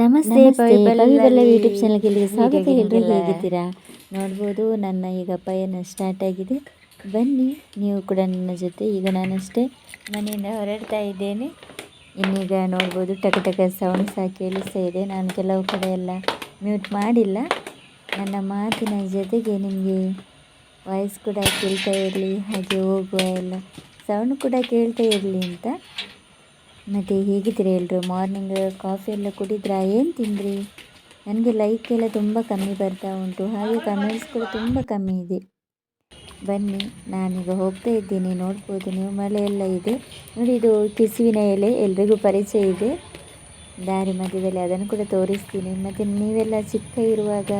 ನಮಸ್ತೆ ಯೂಟ್ಯೂಬ್ ಚಾನಲ್ಗೆ ಇಲ್ಲಿಗೆ ಸ್ವಾಗತ. ಎಲ್ಲರೂ ಹೇಗಿದ್ದೀರಾ? ನೋಡ್ಬೋದು ನನ್ನ ಈಗ ಪಯಣ ಸ್ಟಾರ್ಟ್ ಆಗಿದೆ. ಬನ್ನಿ ನೀವು ಕೂಡ ನನ್ನ ಜೊತೆ. ಈಗ ನಾನಷ್ಟೇ ಮನೆಯಿಂದ ಹೊರಡ್ತಾ ಇದ್ದೇನೆ. ಇನ್ನೀಗ ನೋಡ್ಬೋದು ಟಕ ಟಕ ಸೌಂಡ್ ಸಹ ಕೇಳಿಸ್ತಾ ಇದೆ. ನಾನು ಕೆಲವು ಕಡೆ ಎಲ್ಲ ಮ್ಯೂಟ್ ಮಾಡಿಲ್ಲ. ನನ್ನ ಮಾತಿನ ಜೊತೆಗೆ ನಿಮಗೆ ವಾಯ್ಸ್ ಕೂಡ ಕೇಳ್ತಾ ಇರಲಿ ಹಾಗೆ ಹೋಗುವ ಎಲ್ಲ ಸೌಂಡ್ ಕೂಡ ಕೇಳ್ತಾ ಇರಲಿ ಅಂತ. ಮತ್ತು ಹೇಗಿದ್ದೀರಿ ಎಲ್ಲರೂ ಮಾರ್ನಿಂಗ್ ಕಾಫಿ ಎಲ್ಲ ಕುಡಿದ್ರಾ? ಏನು ತಿಂದ್ರಿ? ನನಗೆ ಲೈಕ್ ಎಲ್ಲ ತುಂಬ ಕಮ್ಮಿ ಬರ್ತಾ ಉಂಟು. ಹಾಗೆ ಕಮೆಂಟ್ಸ್ ಕೂಡ ತುಂಬ ಕಮ್ಮಿ ಇದೆ. ಬನ್ನಿ, ನಾನೀಗ ಹೋಗ್ತಾ ಇದ್ದೀನಿ. ನೋಡ್ಬೋದು ನೀವು, ಮಳೆ ಎಲ್ಲ ಇದೆ. ನೋಡಿ, ಇದು ಕಿಸುವಿನ ಎಲೆ, ಎಲ್ರಿಗೂ ಪರಿಚಯ ಇದೆ. ದಾರಿ ಮಧ್ಯದಲ್ಲಿ ಅದನ್ನು ಕೂಡ ತೋರಿಸ್ತೀನಿ. ಮತ್ತು ನೀವೆಲ್ಲ ಚಿಕ್ಕ ಇರುವಾಗ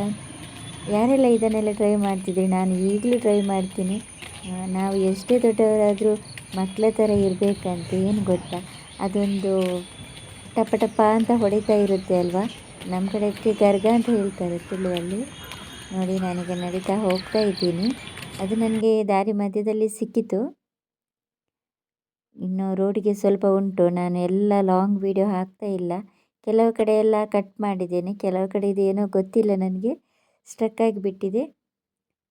ಯಾರೆಲ್ಲ ಇದನ್ನೆಲ್ಲ ಟ್ರೈ ಮಾಡ್ತಿದ್ರಿ? ನಾನು ಈಗಲೂ ಟ್ರೈ ಮಾಡ್ತೀನಿ. ನಾವು ಎಷ್ಟೇ ದೊಡ್ಡವರಾದರೂ ಮಕ್ಕಳ ಥರ ಇರಬೇಕಂತ, ಏನು ಗೊತ್ತಾ? ಅದೊಂದು ಟಪ ಟಪ ಅಂತ ಹೊಡಿತಾ ಇರುತ್ತೆ ಅಲ್ವಾ? ನಮ್ಮ ಕಡೆಗೆ ಗರ್ಗ ಅಂತ ಹೇಳ್ತಾರೆ ತುಳುವಲ್ಲಿ. ನೋಡಿ, ನನಗೆ ನಡೀತಾ ಹೋಗ್ತಾ ಇದ್ದೀನಿ. ಅದು ನನಗೆ ದಾರಿ ಮಧ್ಯದಲ್ಲಿ ಸಿಕ್ಕಿತು. ಇನ್ನು ರೋಡಿಗೆ ಸ್ವಲ್ಪ ಉಂಟು. ನಾನು ಎಲ್ಲ ಲಾಂಗ್ ವೀಡಿಯೋ ಹಾಕ್ತಾ ಇಲ್ಲ. ಕೆಲವು ಕಡೆ ಎಲ್ಲ ಕಟ್ ಮಾಡಿದ್ದೇನೆ. ಕೆಲವು ಕಡೆ ಇದೇನೋ ಗೊತ್ತಿಲ್ಲ ನನಗೆ. ಸ್ಟ್ರಕ್ ಆಗಿಬಿಟ್ಟಿದೆ.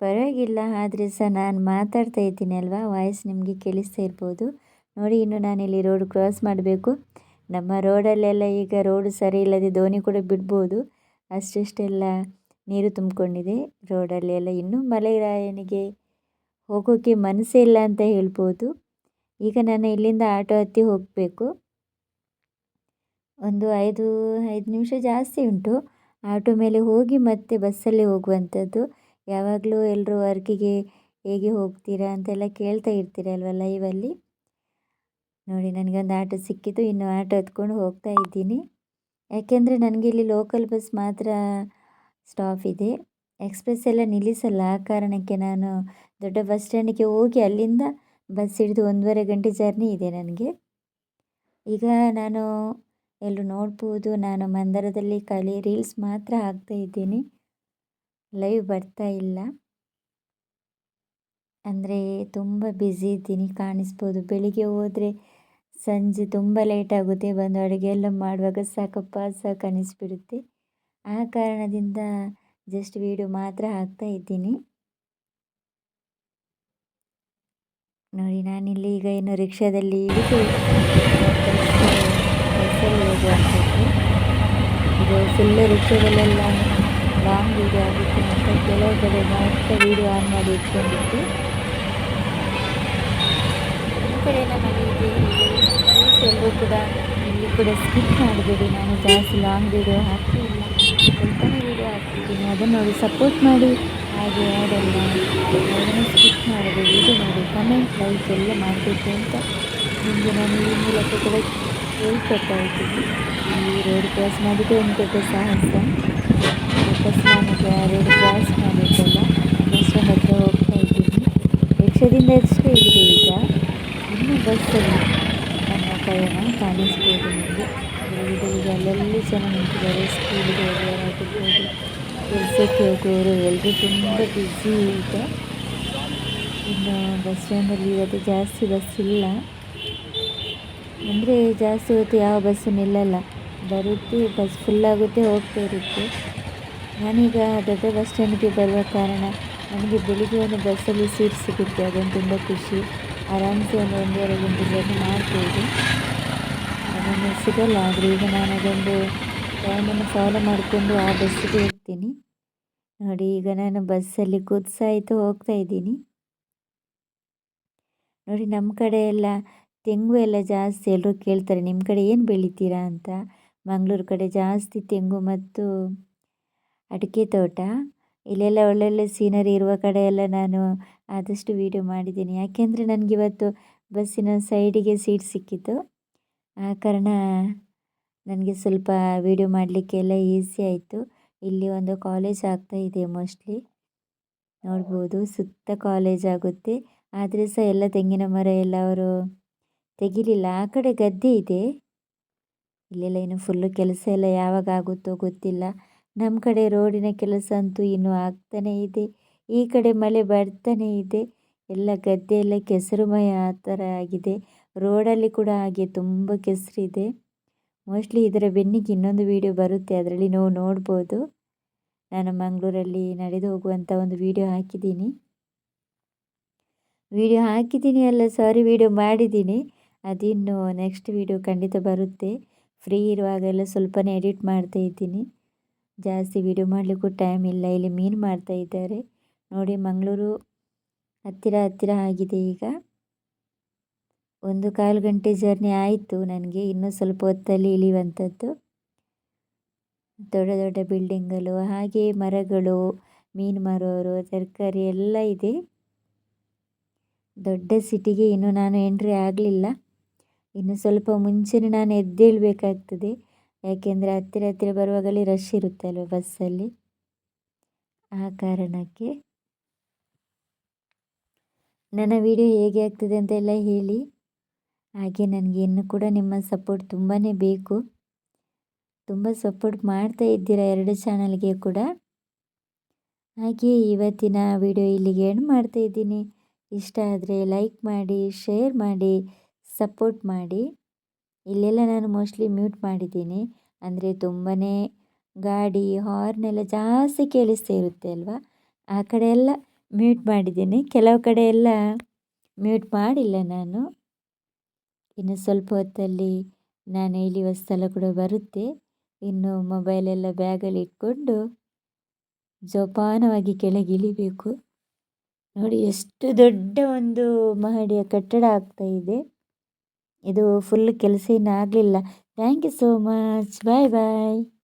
ಪರವಾಗಿಲ್ಲ ಆದರೆ ಸಹ ನಾನು ಮಾತಾಡ್ತಾ ಇದ್ದೀನಿ ಅಲ್ವಾ? ವಾಯ್ಸ್ ನಿಮಗೆ ಕೇಳಿಸ್ತಾ ಇರ್ಬೋದು. ನೋಡಿ, ಇನ್ನು ನಾನಿಲ್ಲಿ ರೋಡ್ ಕ್ರಾಸ್ ಮಾಡಬೇಕು. ನಮ್ಮ ರೋಡಲ್ಲೆಲ್ಲ ಈಗ ರೋಡ್ ಸರಿ ಇಲ್ಲದೆ ದೋಣಿ ಕೂಡ ಬಿಡ್ಬೋದು. ಅಷ್ಟಿಷ್ಟೆಲ್ಲ ನೀರು ತುಂಬಿಕೊಂಡಿದೆ. ರೋಡಲ್ಲಿ ಎಲ್ಲ ಇನ್ನೂ ಮಲೆರಾಯನಿಗೆ ಹೋಗೋಕ್ಕೆ ಮನಸ್ಸೇ ಇಲ್ಲ ಅಂತ ಹೇಳ್ಬೋದು. ಈಗ ನಾನು ಇಲ್ಲಿಂದ ಆಟೋ ಹತ್ತಿ ಹೋಗಬೇಕು. ಒಂದು ಐದು ಐದು ನಿಮಿಷ ಜಾಸ್ತಿ ಉಂಟು. ಆಟೋ ಮೇಲೆ ಹೋಗಿ ಮತ್ತೆ ಬಸ್ಸಲ್ಲಿ ಹೋಗುವಂಥದ್ದು. ಯಾವಾಗಲೂ ಎಲ್ಲರೂ ವರ್ಕಿಗೆ ಹೇಗೆ ಹೋಗ್ತೀರಾ ಅಂತೆಲ್ಲ ಕೇಳ್ತಾ ಇರ್ತೀರಲ್ವ ಲೈವಲ್ಲಿ ನೋಡಿ, ನನಗೊಂದು ಆಟೋ ಸಿಕ್ಕಿತು. ಇನ್ನು ಆಟೋ ಹತ್ಕೊಂಡು ಹೋಗ್ತಾ ಇದ್ದೀನಿ. ಯಾಕೆಂದರೆ ನನಗೆ ಇಲ್ಲಿ ಲೋಕಲ್ ಬಸ್ ಮಾತ್ರ ಸ್ಟಾಪ್ ಇದೆ. ಎಕ್ಸ್ಪ್ರೆಸ್ ಎಲ್ಲ ನಿಲ್ಲಿಸಲ್ಲ. ಆ ಕಾರಣಕ್ಕೆ ನಾನು ದೊಡ್ಡ ಬಸ್ ಸ್ಟ್ಯಾಂಡಿಗೆ ಹೋಗಿ ಅಲ್ಲಿಂದ ಬಸ್ ಹಿಡಿದು ಒಂದೂವರೆ ಗಂಟೆ ಜರ್ನಿ ಇದೆ ನನಗೆ. ಈಗ ನಾನು ಎಲ್ಲರೂ ನೋಡ್ಬೋದು. ನಾನು ಮಂದಿರದಲ್ಲಿ ಖಾಲಿ ರೀಲ್ಸ್ ಮಾತ್ರ ಹಾಕ್ತಾ ಇದ್ದೀನಿ. ಲೈವ್ ಬರ್ತಾ ಇಲ್ಲ. ಅಂದರೆ ತುಂಬ ಬ್ಯುಸಿ ಇದ್ದೀನಿ. ಕಾಣಿಸ್ಬೋದು. ಬೆಳಿಗ್ಗೆ ಹೋದರೆ ಸಂಜೆ ತುಂಬ ಲೇಟ್ ಆಗುತ್ತೆ, ಬಂದು ಅಡುಗೆ ಎಲ್ಲ ಮಾಡುವಾಗ ಸಾಕಪ್ಪ ಸಾಕು ಅನ್ನಿಸ್ಬಿಡುತ್ತೆ ಆ ಕಾರಣದಿಂದ ಜಸ್ಟ್ ವೀಡಿಯೋ ಮಾತ್ರ ಹಾಕ್ತಾ ಇದ್ದೀನಿ. ನೋಡಿ, ನಾನಿಲ್ಲಿ ಈಗ ಏನು ರಿಕ್ಷಾದಲ್ಲಿ ಇಳಿದು ಇದು ಫುಲ್ಲು ರಿಕ್ಷಾದಲ್ಲೆಲ್ಲ ಲಾಂಗ್ ವೀಡಿಯೋ ಆಗುತ್ತೆ ಅಂತ ಕೆಲವು ಕಡೆ ಮಾತ್ರ ವೀಡಿಯೋ ಆನ್ ಮಾಡಿ ಇಟ್ಕೊಂಡಿತ್ತು ಈ ಕಡೆ ಪ್ಲೀಸ್ ಎಲ್ಲರೂ ಕೂಡ ಇಲ್ಲಿ ಕೂಡ ಸ್ಕಿಪ್ ಮಾಡಬೇಡಿ. ನಾನು ಜಾಸ್ತಿ ಲಾಂಗ್ ವೀಡಿಯೋ ಹಾಕ್ತಿಲ್ಲ. ಸ್ವಲ್ಪನೇ ವೀಡಿಯೋ ಹಾಕ್ತಿದ್ದೀನಿ. ಅದನ್ನು ನೋಡಿ ಸಪೋರ್ಟ್ ಮಾಡಿ, ಹಾಗೆ ಯಾರೆಲ್ಲ ಅದನ್ನು ಸ್ಕಿಪ್ ಮಾಡಬೇಡಿ. ಇದು ಮಾಡಿ ಕಮೆಂಟ್ ಲೈಕ್ ಎಲ್ಲ ಮಾಡಬೇಕು ಅಂತ ನಿಮಗೆ ನಾನು ಈ ಮೂಲಕ ಕೂಡ ಹೇಳ್ಕೊಳ್ತಾ ಇದ್ದೀನಿ. ಈ ರೋಡ್ ಕ್ರಾಸ್ ಮಾಡಿದ್ದು ಒಂದು ದೊಡ್ಡ ಸಾಹಸ? ವಾಪಸ್ ನಾನೀಗ ರೋಡ್ ಕ್ರಾಸ್ ಮಾಡಬೇಕಲ್ಲ ಬಸ್ ಹತ್ತಿರ ಹೋಗ್ತಾ ಇದ್ದೀನಿ. ರಿಕ್ಷಾದಿಂದ ಎಷ್ಟೇ ಇದೆ ಈಗ? ಇನ್ನೂ ಬಸ್ಸಲ್ಲಿ ಪಯಣ ಕಾಣಿಸ್ಬೋದು ನಿಮಗೆ. ಈಗ ಅಲ್ಲಲ್ಲಿ ಜನ ನಿಂತಿದ್ದಾರೆ ಸ್ಕೂಲಿಗೆ ಹೋಗುವವರಾಗಿರ್ಬೋದು ಕೆಲಸಕ್ಕೆ ಹೋಗುವವರು ಎಲ್ಲರೂ ತುಂಬ ಬ್ಯುಸಿ ಈಗ ಇನ್ನು ಬಸ್ ಸ್ಟ್ಯಾಂಡಲ್ಲಿ ಇವತ್ತು ಜಾಸ್ತಿ ಬಸ್ ಇಲ್ಲ. ಅಂದರೆ ಜಾಸ್ತಿ ಹೊತ್ತು ಯಾವ ಬಸ್ಸು ನಿಲ್ಲಲ್ಲ. ಬರುತ್ತೆ ಬಸ್ ಫುಲ್ ಆಗುತ್ತೆ, ಹೋಗ್ತಾ ಇರುತ್ತೆ. ನಾನೀಗ ದೊಡ್ಡ ಬಸ್ ಸ್ಟ್ಯಾಂಡಿಗೆ ಬರುವ ಕಾರಣ ನನಗೆ ಬೆಳಿಗ್ಗೆ ಒಂದು ಬಸ್ಸಲ್ಲಿ ಸೀಟ್ ಸಿಗುತ್ತೆ, ಅದೊಂದು ತುಂಬ ಖುಷಿ. ಆರಾಮ್ಸೆ ಒಂದು ಒಂದೂವರೆ ಗಂಟೆ ಜರ್ನಿ ಮಾಡ್ಬೋದು. ಅದನ್ನು ಸಿಗಲ್ಲ ಆದರೆ ಈಗ ನಾನು ಅದೊಂದು ಟೈಮನ್ನು ಫಾಲೋ ಮಾಡಿಕೊಂಡು ಆ ಬಸ್ಸಿಗೆ ಹೋಗ್ತೀನಿ. ನೋಡಿ, ಈಗ ನಾನು ಬಸ್ಸಲ್ಲಿ ಕುದಿಸಾಯಿತು, ಹೋಗ್ತಾ ಇದ್ದೀನಿ. ನೋಡಿ ನಮ್ಮ ಕಡೆ ಎಲ್ಲ ತೆಂಗು ಎಲ್ಲ ಜಾಸ್ತಿ ಎಲ್ಲರೂ ಕೇಳ್ತಾರೆ ನಿಮ್ಮ ಕಡೆ ಏನು ಬೆಳಿತೀರಾ? ಅಂತ. ಮಂಗಳೂರು ಕಡೆ ಜಾಸ್ತಿ ತೆಂಗು ಮತ್ತು ಅಡಿಕೆ ತೋಟ. ಇಲ್ಲೆಲ್ಲ ಒಳ್ಳೊಳ್ಳೆ ಸೀನರಿ ಇರುವ ಕಡೆ ಎಲ್ಲ ನಾನು ಆದಷ್ಟು ವೀಡಿಯೋ ಮಾಡಿದ್ದೀನಿ. ಯಾಕೆಂದರೆ ನನಗಿವತ್ತು ಬಸ್ಸಿನ ಸೈಡಿಗೆ ಸೀಟ್ ಸಿಕ್ಕಿತ್ತು. ಆ ಕಾರಣ ನನಗೆ ಸ್ವಲ್ಪ ವೀಡಿಯೋ ಮಾಡಲಿಕ್ಕೆ ಎಲ್ಲ ಈಸಿ ಆಯಿತು. ಇಲ್ಲಿ ಒಂದು ಕಾಲೇಜ್ ಆಗ್ತಾ ಇದೆ ಮೋಸ್ಟ್ಲಿ ನೋಡ್ಬೋದು, ಸುತ್ತ ಕಾಲೇಜ್ ಆಗುತ್ತೆ. ಆದರೆ ಸಹ ಎಲ್ಲ ತೆಂಗಿನ ಮರ ಎಲ್ಲ ಅವರು ತೆಗಿಲಿಲ್ಲ. ಆ ಕಡೆ ಗದ್ದೆ ಇದೆ. ಇಲ್ಲೆಲ್ಲ ಇನ್ನು ಫುಲ್ಲು ಕೆಲಸ ಎಲ್ಲ ಯಾವಾಗ ಆಗುತ್ತೋ ಗೊತ್ತಿಲ್ಲ. ನಮ್ಮ ಕಡೆ ರೋಡಿನ ಕೆಲಸ ಅಂತೂ ಇನ್ನೂ ಆಗ್ತಾನೇ ಇದೆ. ಈ ಕಡೆ ಮಳೆ ಬರ್ತಾನೇ ಇದೆ. ಎಲ್ಲ ಗದ್ದೆ ಎಲ್ಲ ಕೆಸರುಮಯ ಆ ಥರ ಆಗಿದೆ. ರೋಡಲ್ಲಿ ಕೂಡ ಹಾಗೆ ತುಂಬ ಕೆಸರಿದೆ. ಮೋಸ್ಟ್ಲಿ ಇದರ ಬೆನ್ನಿಗೆ ಇನ್ನೊಂದು ವೀಡಿಯೋ ಬರುತ್ತೆ. ಅದರಲ್ಲಿ ನಾವು ನೋಡ್ಬೋದು. ನಾನು ಮಂಗಳೂರಲ್ಲಿ ನಡೆದು ಹೋಗುವಂಥ ಒಂದು ವೀಡಿಯೋ ಹಾಕಿದ್ದೀನಿ. ವೀಡಿಯೋ ಹಾಕಿದ್ದೀನಿ ಅಲ್ಲ ಸಾರಿ ವೀಡಿಯೋ ಮಾಡಿದ್ದೀನಿ. ಅದಿನ್ನು ನೆಕ್ಸ್ಟ್ ವೀಡಿಯೋ ಖಂಡಿತ ಬರುತ್ತೆ. ಫ್ರೀ ಇರುವಾಗೆಲ್ಲ ಸ್ವಲ್ಪನೇ ಎಡಿಟ್ ಮಾಡ್ತಾ ಇದ್ದೀನಿ. ಜಾಸ್ತಿ ವೀಡಿಯೋ ಮಾಡಲಿಕ್ಕೂ ಟೈಮ್ ಇಲ್ಲ. ಇಲ್ಲಿ ಮೀನು ಮಾಡ್ತಾ ಇದ್ದಾರೆ. ನೋಡಿ, ಮಂಗಳೂರು ಹತ್ತಿರ ಹತ್ತಿರ ಆಗಿದೆ ಈಗ. ಒಂದು ಕಾಲು ಗಂಟೆ ಜರ್ನಿ ಆಯಿತು ನನಗೆ. ಇನ್ನೂ ಸ್ವಲ್ಪ ಹೊತ್ತಲ್ಲಿ ಇಳಿಯುವಂಥದ್ದು. ದೊಡ್ಡ ದೊಡ್ಡ ಬಿಲ್ಡಿಂಗ್ಗಳು ಹಾಗೆ ಮರಗಳು, ಮೀನು ಮಾರೋರು, ತರಕಾರಿ ಎಲ್ಲ ಇದೆ. ದೊಡ್ಡ ಸಿಟಿಗೆ ಇನ್ನೂ ನಾನು ಎಂಟ್ರಿ ಆಗಲಿಲ್ಲ. ಇನ್ನು ಸ್ವಲ್ಪ ಮುಂಚೆನೇ ನಾನು ಎದ್ದೇಳಬೇಕಾಗ್ತದೆ. ಯಾಕೆಂದರೆ ಹತ್ತಿರ ಹತ್ತಿರ ಬರುವಾಗಲೇ ರಶ್ ಇರುತ್ತೆ ಅಲ್ವ ಬಸ್ಸಲ್ಲಿ ಆ ಕಾರಣಕ್ಕೆ. ನನ್ನ ವಿಡಿಯೋ ಹೇಗೆ ಆಗ್ತದೆ ಅಂತೆಲ್ಲ ಹೇಳಿ. ಹಾಗೆ ನನಗೆ ಇನ್ನು ಕೂಡ ನಿಮ್ಮ ಸಪೋರ್ಟ್ ತುಂಬಾ ಬೇಕು. ತುಂಬ ಸಪೋರ್ಟ್ ಮಾಡ್ತಾ ಇದ್ದೀರಾ ಎರಡು ಚಾನಲ್ಗೆ ಕೂಡ. ಹಾಗೆ ಇವತ್ತಿನ ವಿಡಿಯೋ ಇಲ್ಲಿಗೆ ಎಂಡ್ ಮಾಡ್ತಾ ಇದ್ದೀನಿ. ಇಷ್ಟ ಆದರೆ ಲೈಕ್ ಮಾಡಿ ಶೇರ್ ಮಾಡಿ ಸಪೋರ್ಟ್ ಮಾಡಿ. ಇಲ್ಲೆಲ್ಲ ನಾನು ಮೋಸ್ಟ್ಲಿ ಮ್ಯೂಟ್ ಮಾಡಿದ್ದೀನಿ. ಅಂದರೆ ತುಂಬಾ ಗಾಡಿ ಹಾರ್ನ್ ಎಲ್ಲ ಜಾಸ್ತಿ ಕೇಳಿಸ್ತಾ ಇರುತ್ತೆ ಅಲ್ವಾ? ಆ ಕಡೆ ಎಲ್ಲ ಮ್ಯೂಟ್ ಮಾಡಿದ್ದೀನಿ. ಕೆಲವು ಕಡೆ ಎಲ್ಲ ಮ್ಯೂಟ್ ಮಾಡಿಲ್ಲ ನಾನು. ಇನ್ನು ಸ್ವಲ್ಪ ಹೊತ್ತಲ್ಲಿ ನಾನು ಇಳಿಯುವ ಸ್ಥಳ ಕೂಡ ಬರುತ್ತೆ. ಇನ್ನು ಮೊಬೈಲೆಲ್ಲ ಬ್ಯಾಗಲ್ಲಿ ಇಟ್ಕೊಂಡು ಜೋಪಾನವಾಗಿ ಕೆಳಗೆ ಇಳಿಬೇಕು. ನೋಡಿ ಎಷ್ಟು ದೊಡ್ಡ ಒಂದು ಮಹಡಿಯ ಕಟ್ಟಡ ಆಗ್ತಾ ಇದೆ. ಇದು ಫುಲ್ ಕೆಲಸ ಆಗಲಿಲ್ಲ. Thank you so much bye bye